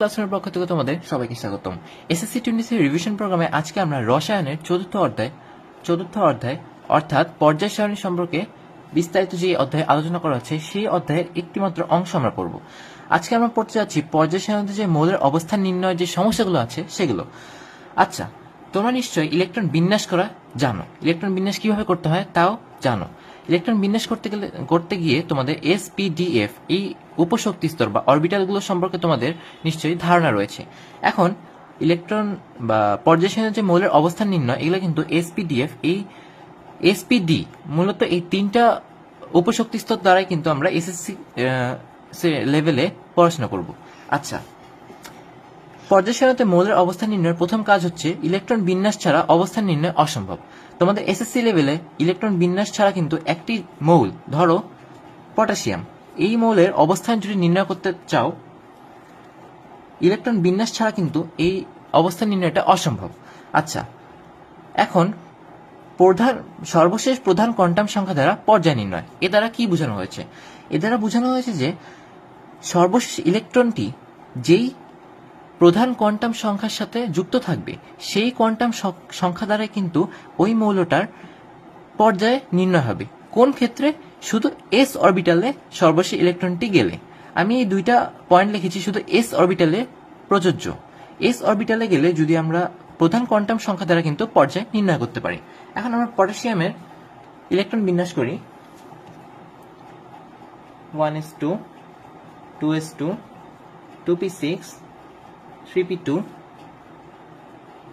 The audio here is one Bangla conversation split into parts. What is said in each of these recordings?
ক্লাসরুমের পক্ষ থেকে তোমাদের সবাইকে স্বাগতম। এসএসসি টোয়েন্টি রিভিশন প্রোগ্রামে আজকে আমরা রসায়নের চতুর্থ অধ্যায় চতুর্থ অধ্যায়, অর্থাৎ পর্যায় সারণী সম্পর্কে বিস্তারিত যে অধ্যায় আলোচনা করা হচ্ছে, সেই অধ্যায়ের একটিমাত্র অংশ আমরা পড়ব। আজকে আমরা পড়তে যাচ্ছি পর্যায় সারণীতে যে মৌলের অবস্থান নির্ণয়ের যে সমস্যাগুলো আছে, সেগুলো। আচ্ছা তোমরা নিশ্চয়ই ইলেকট্রন বিন্যাস করা জানো। ইলেকট্রন বিন্যাস কীভাবে করতে হয়, তাও জানো। ইলেকট্রন বিন্যাস করতে গেলে, করতে গিয়ে তোমাদের এসপিডিএফ এই উপশক্তি স্তর বা অরবিটালগুলো সম্পর্কে তোমাদের নিশ্চয়ই ধারণা রয়েছে। এখন ইলেকট্রন বা পর্যায় যে মৌলের অবস্থান নির্ণয়, এগুলো কিন্তু এসপিডিএফ এই এসপিডি মূলত এই তিনটা উপশক্তি স্তর দ্বারাই কিন্তু আমরা এসএসসি লেভেলে পড়াশোনা করব। আচ্ছা পর্যায় মৌলের অবস্থান নির্ণয়ের প্রথম কাজ হচ্ছে ইলেকট্রন বিন্যাস ছাড়া অবস্থান নির্ণয় অসম্ভব। তোমাদের এসএসসি লেভেলে ইলেকট্রন বিন্যাস ছাড়া কিন্তু একটি মৌল, ধরো পটাশিয়াম এই মৌলের অবস্থান যদি নির্ণয় করতে চাও ইলেকট্রন বিন্যাস ছাড়া কিন্তু এই অবস্থান নির্ণয়টা অসম্ভব। আচ্ছা এখন প্রধান, সর্বশেষ প্রধান কোয়ান্টাম সংখ্যা দ্বারা পর্যায় নির্ণয়। এ দ্বারা কি বোঝানো হয়েছে? এ দ্বারা বোঝানো হয়েছে যে সর্বশেষ ইলেকট্রনটি যেই প্রধান কোয়ান্টাম সংখ্যার সাথে যুক্ত থাকবে। সেই কোয়ান্টাম সংখ্যা দ্বারা কিন্তু ওই মৌলটার পর্যায়ে নির্ণয় হবে। কোন ক্ষেত্রে? শুধু এস অরবিটালে সর্বশেষ ইলেকট্রনটি গেলে। আমি এই দুইটা পয়েন্ট লিখেছি শুধু এস অরবিটালে প্রযোজ্য। এস অরবিটালে গেলে যদি আমরা প্রধান কোয়ান্টাম সংখ্যা দ্বারা কিন্তু পর্যায় নির্ণয় করতে পারি। এখন আমরা পটাশিয়ামের ইলেকট্রন বিন্যাস করি। One s two two s two two p six three p two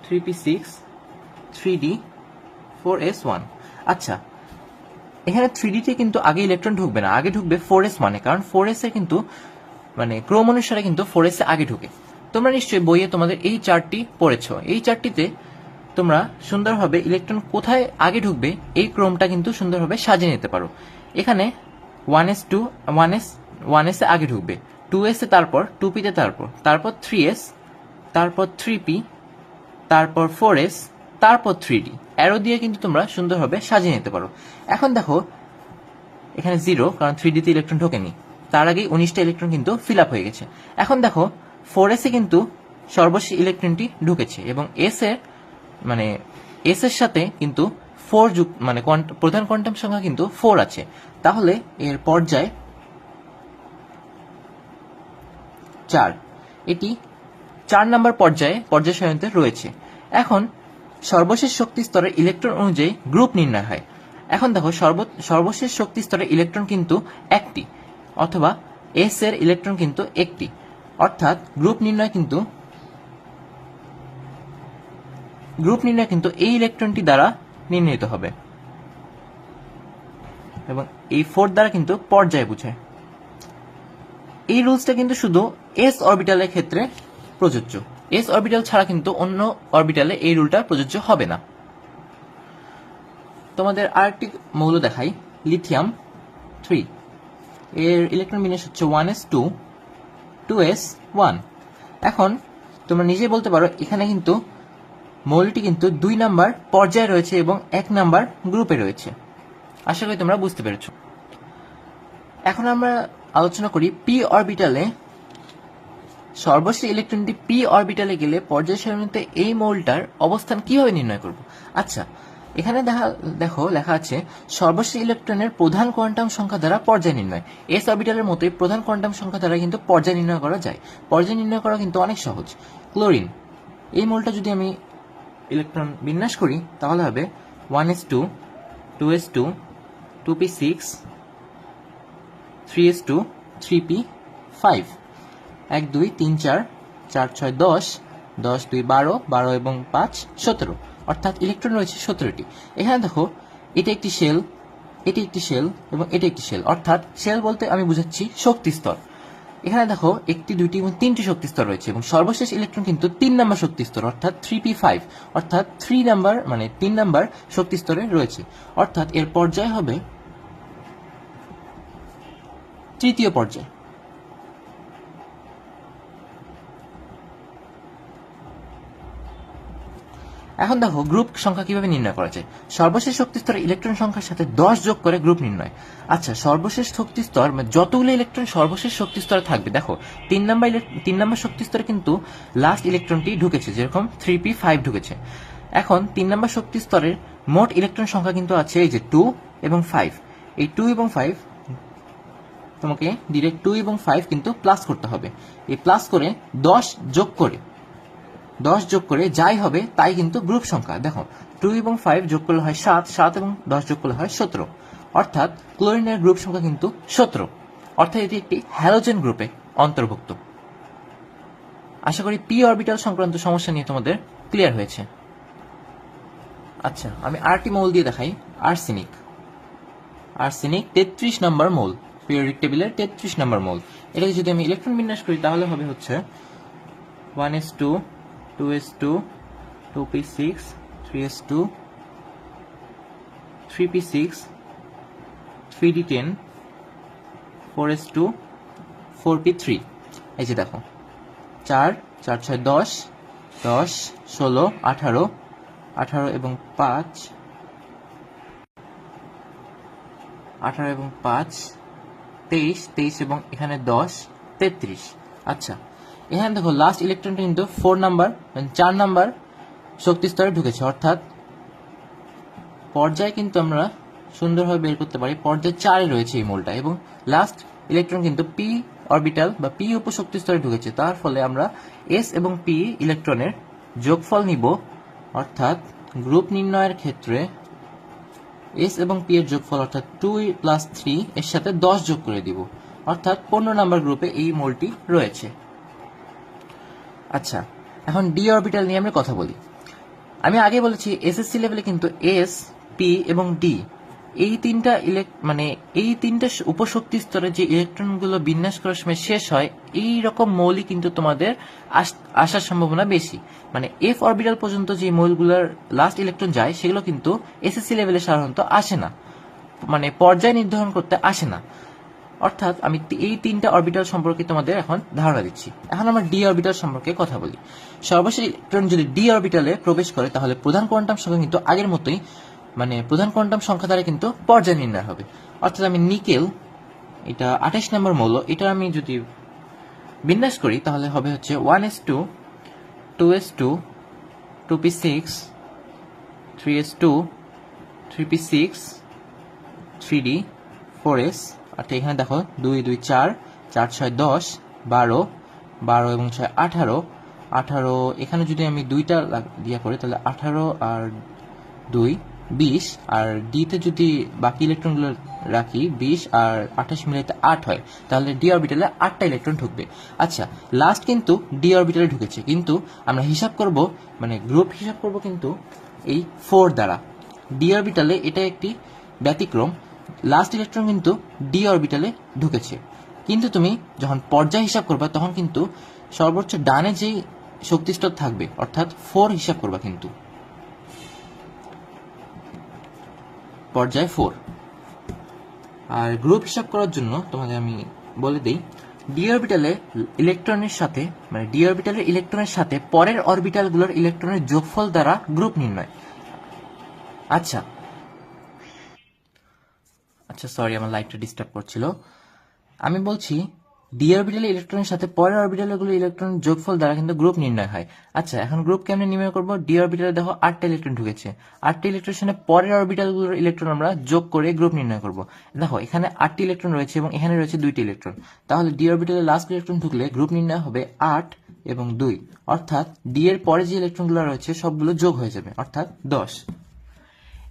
three p six three d four s one আচ্ছা এখানে থ্রি ডিতে কিন্তু আগে ইলেকট্রন ঢুকবে না, আগে ঢুকবে ফোর এস মানে কারণ ফোর এস এ কিন্তু মানে ক্রোম অনুসারে কিন্তু ফোর এস আগে ঢুকে। তোমরা নিশ্চয়ই বইয়ে তোমাদের এই চার্টটি পড়েছো। এই চার্টটিতে তোমরা সুন্দরভাবে ইলেকট্রন কোথায় আগে ঢুকবে, এই ক্রমটা কিন্তু সুন্দরভাবে সাজিয়ে নিতে পারো। এখানে one s two one s one s আগে ঢুকবে টু এস তারপর টু পিতে তারপর তারপর থ্রি এস তারপর থ্রি পি তারপর ফোর এস তারপর থ্রি ডি অ্যারো দিয়ে কিন্তু তোমরা সুন্দরভাবে সাজিয়ে নিতে পারো। এখন দেখো, এখানে জিরো, কারণ থ্রি ডিতে ইলেকট্রন ঢোকেনি। তার আগেই উনিশটা ইলেকট্রন কিন্তু ফিল আপ হয়ে গেছে। এখন দেখো ফোর এসে কিন্তু সর্বশেষ ইলেকট্রনটি ঢুকেছে এবং এস এর মানে এস এর সাথে কিন্তু ফোর যুক্ত মানে প্রধান কোয়ান্টাম সংখ্যা কিন্তু ফোর আছে। তাহলে এর পর্যায় চার। এটি চার নম্বর পর্যায়ে পর্যায় সারণীতে রয়েছে। এখন সর্বশেষ শক্তি স্তরের ইলেকট্রন অনুযায়ী গ্রুপ নির্ণয় হয়। এখন দেখো সর্ব সর্বশেষ শক্তি স্তরের ইলেকট্রন কিন্তু একটি, অথবা এস এর ইলেকট্রন কিন্তু একটি। অর্থাৎ গ্রুপ নির্ণয় কিন্তু গ্রুপ নির্ণয় কিন্তু এই ইলেকট্রনটি দ্বারা নির্ণীত হবে। এবং এই ফোর দ্বারা কিন্তু পর্যায় বোঝায়। এই রুলসটা কিন্তু শুধু এস অরবিটালের ক্ষেত্রে প্রযোজ্য। এস অরবিটাল ছাড়া কিন্তু অন্য অরবিটালে এই রুলটা প্রযোজ্য হবে না। তোমাদের আরেকটি মৌল দেখাই লিথিয়াম থ্রি এর ইলেকট্রন বিন্যাস হচ্ছে one s two two s one এখন, তোমরা নিজে বলতে পারো, এখানে কিন্তু মৌলটি কিন্তু দুই নাম্বার পর্যায়ে রয়েছে এবং এক নাম্বার গ্রুপে রয়েছে। আশা করি তোমরা বুঝতে পেরেছ। এখন আমরা আলোচনা করি পি অরবিটালে সর্বশেষ ইলেকট্রনটি পি অরবিটালে গেলে পর্যায় সারণীতে এই মৌলটার অবস্থান কীভাবে নির্ণয় করব? আচ্ছা এখানে দেখা, দেখো, লেখা আছে, সর্বশেষ ইলেকট্রনের প্রধান কোয়ান্টাম সংখ্যা দ্বারা পর্যায় নির্ণয়। এস অরবিটালের মতোই প্রধান কোয়ান্টাম সংখ্যা দ্বারা কিন্তু পর্যায় নির্ণয় করা যায়। পর্যায় নির্ণয় করা কিন্তু অনেক সহজ। ক্লোরিন, এই মৌলটা যদি আমি ইলেকট্রন বিন্যাস করি, তাহলে হবে one s two two s two two p six, three s two, three p five. এক দুই তিন চার চার ছয় দশ দশ দুই বারো বারো এবং পাঁচ সতেরো। অর্থাৎ ইলেকট্রন রয়েছে সতেরোটি। এখানে দেখো, এটা একটি শেল এটি একটি শেল এবং এটি একটি শেল অর্থাৎ শেল বলতে আমি বুঝাচ্ছি শক্তি স্তর। এখানে দেখো, একটি, দুইটি এবং তিনটি শক্তি স্তর রয়েছে এবং সর্বশেষ ইলেকট্রন কিন্তু তিন নাম্বার শক্তি স্তর, অর্থাৎ থ্রি পি ফাইভ অর্থাৎ থ্রি নাম্বার মানে তিন নাম্বার শক্তি স্তরে রয়েছে। অর্থাৎ এর পর্যায় হবে তৃতীয় পর্যায়। এখন দেখো গ্রুপ সংখ্যা কীভাবে নির্ণয় করা যায়? সর্বশেষ শক্তি স্তরে ইলেকট্রন সংখ্যার সাথে দশ যোগ করে গ্রুপ নির্ণয়। আচ্ছা সর্বশেষ শক্তি স্তর মানে যতগুলো ইলেকট্রন সর্বশেষ শক্তি স্তরে থাকবে, দেখো, তিন নাম্বার তিন নাম্বার শক্তি স্তরে কিন্তু লাস্ট ইলেকট্রনটি ঢুকেছে, যেরকম থ্রি পি ফাইভ ঢুকেছে। এখন তিন নাম্বার শক্তি স্তরের মোট ইলেকট্রন সংখ্যা কিন্তু আছে এই যে টু এবং ফাইভ এই টু এবং ফাইভ তোমাকে ডিরেক্ট টু এবং ফাইভ কিন্তু প্লাস করতে হবে। এই প্লাস করে দশ যোগ করে দশ যোগ করে যাই হবে, তাই কিন্তু গ্রুপ সংখ্যা। দেখো টু এবং ফাইভ যোগ করলে হয় সাত সাত এবং দশ যোগ করলে হয় সতেরো। অর্থাৎ ক্লোরিনের গ্রুপ সংখ্যা কিন্তু সতেরো। অর্থাৎ এটি একটি হ্যালোজেন গ্রুপে অন্তর্ভুক্ত। আশা করি পি অরবিটাল সংক্রান্ত সমস্যা নিয়ে তোমাদের ক্লিয়ার হয়েছে। আচ্ছা আমি আরটি মৌল দিয়ে দেখাই। আর্সেনিক আর্সেনিক তেত্রিশ নম্বর মৌল পিরিয়ডিক টেবিলের তেত্রিশ নম্বর মৌল এটাকে যদি আমি ইলেকট্রন বিন্যাস করি, তাহলে হবে হচ্ছে one s two two s two two p six three s two three p six three d ten four s two four p three এই যে দেখো, চার চার, ছয়, দশ দশ, ষোলো, আঠারো আঠারো এবং পাঁচ, আঠারো এবং পাঁচ, তেইশ তেইশ এবং এখানে দশ, তেত্রিশ। আচ্ছা এখানে দেখো লাস্ট ইলেকট্রনটা কিন্তু ফোর নাম্বার চার নাম্বার শক্তি স্তরে ঢুকেছে। অর্থাৎ পর্যায়ে কিন্তু আমরা সুন্দরভাবে বের করতে পারি। পর্যায়ে চারে রয়েছে এই মোলটা এবং লাস্ট ইলেকট্রন কিন্তু পি অরবিটাল বা পি উপশক্তি স্তরে ঢুকেছে। তার ফলে আমরা এস এবং পি ইলেকট্রনের যোগফল নিব। অর্থাৎ গ্রুপ নির্ণয়ের ক্ষেত্রে এস এবং পি এর যোগফল অর্থাৎ টু প্লাস থ্রি এর সাথে দশ যোগ করে দিব। অর্থাৎ পনেরো নাম্বার গ্রুপে এই মোলটি রয়েছে। আচ্ছা এখন ডি অরবিটাল নিয়ে আমরা কথা বলি। আমি আগে বলেছি এসএসসি লেভেলে কিন্তু এস পি এবং ডি এই তিনটা ইলেক মানে এই তিনটা উপশক্তি স্তরে যে ইলেকট্রনগুলো বিন্যাস করার সময় শেষ হয়, এই রকম মৌলই কিন্তু তোমাদের আস- আসার সম্ভাবনা বেশি। মানে এফ অরবিটাল পর্যন্ত যে মৌলগুলোর লাস্ট ইলেকট্রন যায়, সেগুলো কিন্তু এসএসসি লেভেলে সাধারণত আসে না। মানে পর্যায় নির্ধারণ করতে আসে না। অর্থাৎ আমি এই তিনটা অরবিটাল সম্পর্কে তোমাদের এখন ধারণা দিচ্ছি। এখন আমরা ডি অরবিটাল সম্পর্কে কথা বলি। সর্বশেষ ইলেকট্রন যদি ডি অরবিটালে প্রবেশ করে, তাহলে প্রধান কোয়ান্টাম সংখ্যা কিন্তু আগের মতোই মানে প্রধান কোয়ান্টাম সংখ্যা দ্বারা কিন্তু পর্যায় নির্ণয় হবে। অর্থাৎ আমি নিকেল, এটা আঠাশ নম্বর মৌল, এটা আমি যদি বিন্যাস করি, তাহলে হবে হচ্ছে one s two two s two two p six, three s two, three p six, three d, four s অর্থাৎ এখানে দেখো দুই দুই, চার চার, ছয়, দশ, বারো বারো এবং ছয়, আঠারো। আঠারো, এখানে যদি আমি দুইটা দিয়া করি, তাহলে আঠারো আর দুই, বিশ। আর ডিতে যদি বাকি ইলেকট্রনগুলো রাখি, বিশ আর আঠাশ মিলাইতে আট হয়, তাহলে ডি অরবিটালে আটটা ইলেকট্রন ঢুকবে। আচ্ছা লাস্ট কিন্তু ডি অরবিটালে ঢুকেছে, কিন্তু আমরা হিসাব করব মানে গ্রুপ হিসাব করব কিন্তু এই ফোর দ্বারা। ডি অরবিটালে এটা একটি ব্যতিক্রম। লাস্ট ইলেকট্রন কিন্তু ডি অরবিটালে ঢুকেছে। কিন্তু তুমি যখন পর্যায় হিসাব করবা, তখন কিন্তু সর্বোচ্চ ডানে যেই শক্তিস্তর থাকবে, অর্থাৎ ফোর হিসাব করবা কিন্তু। পর্যায় ফোর আর গ্রুপ হিসাব করার জন্য তোমাকে আমি বলে দিই ডি অরবিটালে ইলেকট্রনের সাথে মানে ডি অরবিটালের ইলেকট্রনের সাথে পরের অরবিটালগুলোর ইলেকট্রনের যোগফল দ্বারা গ্রুপ নির্ণয়। আচ্ছা আচ্ছা সরি আমার লাইটটা ডিস্টার্ব করছিল। আমি বলছি ডি অরবিটালে ইলেকট্রনের সাথে পরের অরবিটালগুলো ইলেকট্রন যোগফল দ্বারা কিন্তু গ্রুপ নির্ণয় হয়। আচ্ছা এখন গ্রুপ কেমনে নির্ণয় করব? ডি অরবিটালে দেখো আটটা ইলেকট্রন ঢুকেছে। আটটা ইলেকট্রনের সাথে পরের অরবিটালগুলোর ইলেকট্রন আমরা যোগ করে গ্রুপ নির্ণয় করব। দেখো, এখানে আটটি ইলেকট্রন রয়েছে এবং এখানে রয়েছে দুইটি ইলেকট্রন তাহলে ডি অরবিটালে লাস্ট ইলেকট্রন ঢুকলে গ্রুপ নির্ণয় হবে আট এবং দুই। অর্থাৎ ডি এর পরে যে ইলেকট্রনগুলো রয়েছে, সবগুলো যোগ হয়ে যাবে, অর্থাৎ দশ।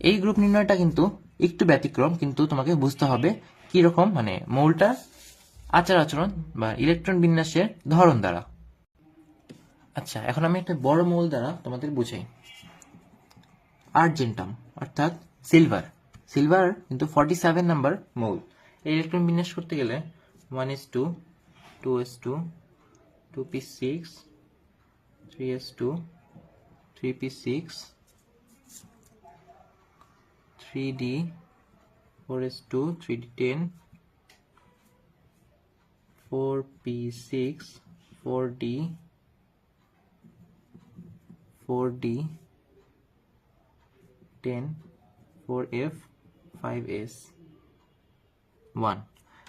এই গ্রুপ নির্ণয়টা কিন্তু একটু ব্যতিক্রম, কিন্তু তোমাকে বুঝতে হবে কি রকম মানে মৌলটা আচার আচরণ বা ইলেকট্রন বিন্যাসের ধরন দ্বারা। আচ্ছা এখন আমি একটা বড় মৌল দ্বারা তোমাদের বুঝাই। আর্জেন্টাম অর্থাৎ সিলভার সিলভার কিন্তু ফর্টি সেভেন নাম্বার মৌল। এই ইলেকট্রন বিন্যাস করতে গেলে one s two two s two two p six three s two three p six 3D 4S2 3D10 4P6 4D 4D ten four f five s one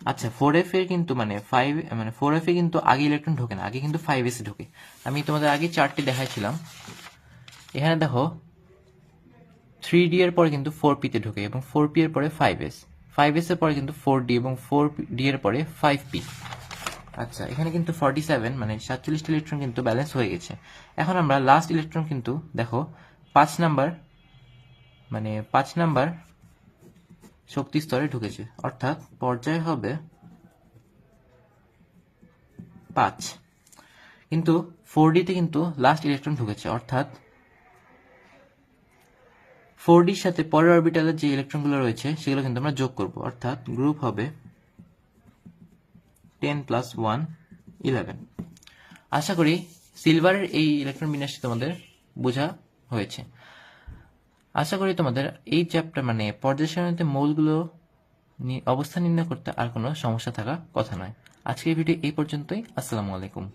আচ্ছা ফোর এফ এর কিন্তু মানে ফাইভ মানে ফোর এফ এ কিন্তু আগে ইলেকট্রন ঢোকে না, আগে কিন্তু ফাইভ এসে ঢোকে। আমি তোমাদের আগে চারটি দেখাইছিলাম। এখানে দেখো থ্রি ডি এর পরে কিন্তু ফোর পিতে ঢোকে এবং ফোর পি এর পরে ফাইভ এস ফাইভ এস এর পরে কিন্তু ফোর ডি এবং ফোর ডি এর পরে ফাইভ পি আচ্ছা এখানে কিন্তু ফর্টি সেভেন মানে সাতচল্লিশটা ইলেকট্রন কিন্তু ব্যালেন্স হয়ে গেছে। এখন আমরা লাস্ট ইলেকট্রন কিন্তু দেখো, পাঁচ নাম্বার মানে পাঁচ নাম্বার শক্তি স্তরে ঢুকেছে। অর্থাৎ পর্যায় হবে পাঁচ। কিন্তু ফোর ডিতে কিন্তু লাস্ট ইলেকট্রন ঢুকেছে, অর্থাৎ ফোর ডির সাথে পরের অরবিটালের যে ইলেকট্রনগুলো রয়েছে, সেগুলো কিন্তু আমরা যোগ করব। অর্থাৎ গ্রুপ হবে টেন প্লাস ওয়ান ইলেভেন আশা করি সিলভারের এই ইলেকট্রন বিন্যাসটি তোমাদের বোঝা হয়েছে। আশা করি তোমাদের এই চ্যাপ্টার মানে পর্যায় সারণীতে মৌলগুলো নি- অবস্থা নির্ণয় করতে আর কোনো সমস্যা থাকা কথা নয়। আজকের ভিডিও এই পর্যন্তই। আসসালামু আলাইকুম।